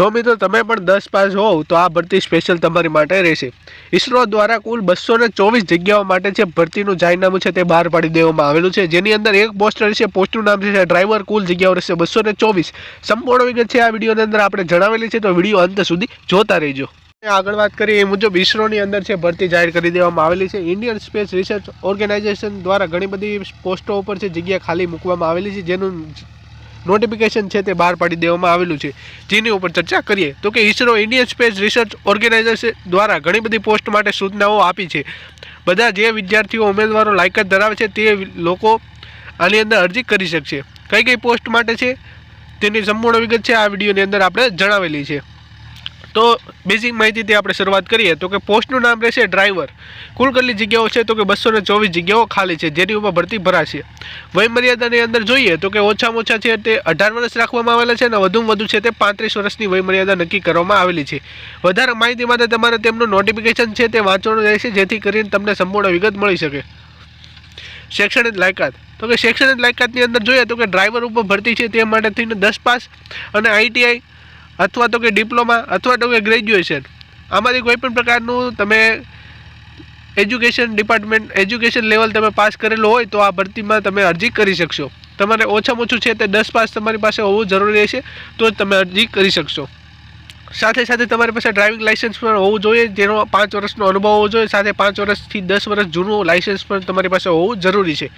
જો મિત્રો તમે પણ દસ પાસ હોવ તો આ ભરતી સ્પેશિયલ તમારી માટે રહેશે. ઇસરો દ્વારા કુલ બસો ને ચોવીસ જગ્યાઓ માટે જે ભરતીનું જાહેરનામું છે તે બહાર પાડી દેવામાં આવેલું છે. જેની અંદર એક પોસ્ટ રહેશે પોસ્ટનું નામ છે, ડ્રાઈવર કુલ જગ્યાઓ રહેશે બસો ને ચોવીસ. સંપૂર્ણ વિગત છે આ વિડીયોની અંદર આપણે જણાવેલી છે, તો વીડિયો અંત સુધી જોતા રહેજો. આગળ વાત કરીએ, એ મુજબ ઇસરોની અંદર છે ભરતી જાહેર કરી દેવામાં આવેલી છે. ઇન્ડિયન સ્પેસ રિસર્ચ ઓર્ગેનાઇઝેશન દ્વારા ઘણી બધી પોસ્ટો ઉપર છે, જગ્યા ખાલી મૂકવામાં આવેલી છે, જેનું નોટિફિકેશન છે તે બહાર પાડી દેવામાં આવેલું છે. જેની ઉપર ચર્ચા કરીએ તો કે ISRO Indian space research organisation દ્વારા ઘણી બધી પોસ્ટ માટે સૂચનાઓ આપી છે. બધા જે વિદ્યાર્થીઓ ઉમેદવારો લાયકાત ધરાવે છે તે લોકો આની અંદર અરજી કરી શકશે. કઈ કઈ પોસ્ટ માટે છે તેની સંપૂર્ણ વિગત છે આ વિડીયોની અંદર આપણે જણાવેલી છે. તો બેઝિક માહિતીથી આપણે શરૂઆત કરીએ તો કે પોસ્ટનું નામ રહેશે ડ્રાઈવર કુલ કેટલી જગ્યાઓ છે તો કે બસો ચોવીસ જગ્યાઓ ખાલી છે, જેની ઉપર ભરતી ભરાશે. વયમર્યાદાની અંદર જોઈએ તો કે ઓછામાં ઓછા છે તે અઢાર વર્ષ રાખવામાં આવેલા છે અને વધુમાં વધુ છે તે પાંત્રીસ વર્ષની વયમર્યાદા નક્કી કરવામાં આવેલી છે. વધારે માહિતી માટે તમારે તેમનું નોટિફિકેશન છે તે વાંચવાનું રહેશે, જેથી કરીને તમને સંપૂર્ણ વિગત મળી શકે. શૈક્ષણિક લાયકાત. તો કે શૈક્ષણિક લાયકાતની અંદર જોઈએ તો કે ડ્રાઈવર ઉપર ભરતી છે તે માટે થઈને દસ પાસ અને આઈટીઆઈ અથવા તો કે ડિપ્લોમા અથવા તો કે ગ્રેજ્યુએશન આમાંથી કોઈ પણ પ્રકારનું તમે એજ્યુકેશન ડિપાર્ટમેન્ટ એજ્યુકેશન લેવલ તમે પાસ કરેલો હોય તો આ ભરતીમાં તમે અરજી કરી શકશો. તમારે ઓછામાં ઓછું છે તે દસ પાસ તમારી પાસે હોવું જરૂરી રહેશે, તો જ તમે અરજી કરી શકશો. સાથે સાથે તમારી પાસે ડ્રાઇવિંગ લાઇસન્સ પણ હોવું જોઈએ, જેનો પાંચ વર્ષનો અનુભવ હોવો જોઈએ. સાથે પાંચ વર્ષથી દસ વર્ષ જૂનું લાઇસન્સ પણ તમારી પાસે હોવું જરૂરી છે.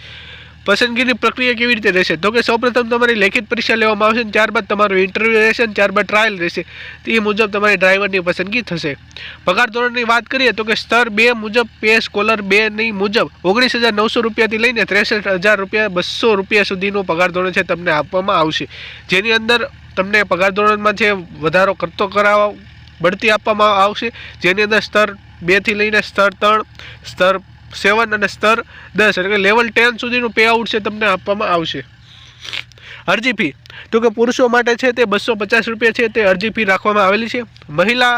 પસંદગીની પ્રક્રિયા કેવી રીતે રહેશે? તો કે સૌપ્રથમ તમારી લેખિત પરીક્ષા લેવામાં આવશે અને ત્યારબાદ તમારું ઇન્ટરવ્યૂ રહેશે અને ત્યારબાદ ટ્રાયલ રહેશે. તે મુજબ તમારી ડ્રાઈવરની પસંદગી થશે. પગાર ધોરણની વાત કરીએ તો કે સ્તર બે મુજબ પે સ્કોલર બેની મુજબ ઓગણીસ હજાર નવસો રૂપિયાથી લઈને ત્રેસઠ હજાર રૂપિયા બસો રૂપિયા સુધીનું પગાર ધોરણ છે તમને આપવામાં આવશે. જેની અંદર તમને પગાર ધોરણમાં છે વધારો કરતો કરાવવા બઢતી આપવામાં આવશે. જેની અંદર સ્તર બેથી લઈને સ્તર ત્રણ, સ્તર સેવન અને સ્તર દસ, એટલે કે લેવલ ટેન સુધીનું પે આઉટ છે તમને આપવામાં આવશે. અરજી ફી તો કે પુરુષો માટે છે તે બસો પચાસ રૂપિયા છે તે અરજી ફી રાખવામાં આવેલી છે. મહિલા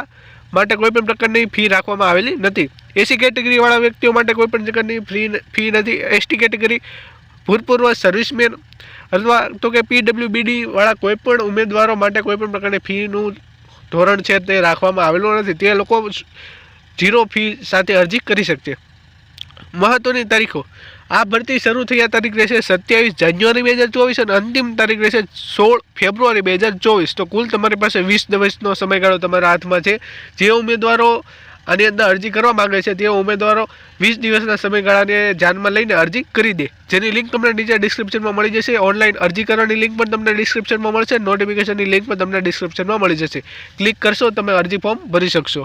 માટે કોઈપણ પ્રકારની ફી રાખવામાં આવેલી નથી. એસી કેટેગરીવાળા વ્યક્તિઓ માટે કોઈપણ પ્રકારની ફી ફી નથી. એસટી કેટેગરી ભૂતપૂર્વ સર્વિસમેન અથવા તો કે પીડબ્લ્યુબીડીવાળા કોઈપણ ઉમેદવારો માટે કોઈપણ પ્રકારની ફીનું ધોરણ છે તે રાખવામાં આવેલું નથી. તે લોકો ઝીરો ફી સાથે અરજી કરી શકશે. મહત્વની તારીખો. આ ભરતી શરૂ થયા તારીખ રહેશે સત્યાવીસ જાન્યુઆરી બે હજાર ચોવીસ અને અંતિમ તારીખ રહેશે સોળ ફેબ્રુઆરી બે હજાર ચોવીસ. તો કુલ તમારી પાસે વીસ દિવસનો સમયગાળો તમારા હાથમાં છે. જે ઉમેદવારો આની અંદર અરજી કરવા માંગે છે, તે ઉમેદવારો વીસ દિવસના સમયગાળાને ધ્યાનમાં લઈને અરજી કરી દે. જેની લિંક તમને નીચે ડિસ્ક્રિપ્શનમાં મળી જશે. ઓનલાઈન અરજી કરવાની લિંક પણ તમને ડિસ્ક્રિપ્શનમાં મળશે. નોટિફિકેશનની લિંક પણ તમને ડિસ્ક્રિપ્શનમાં મળી જશે. ક્લિક કરશો, તમે અરજી ફોર્મ ભરી શકશો.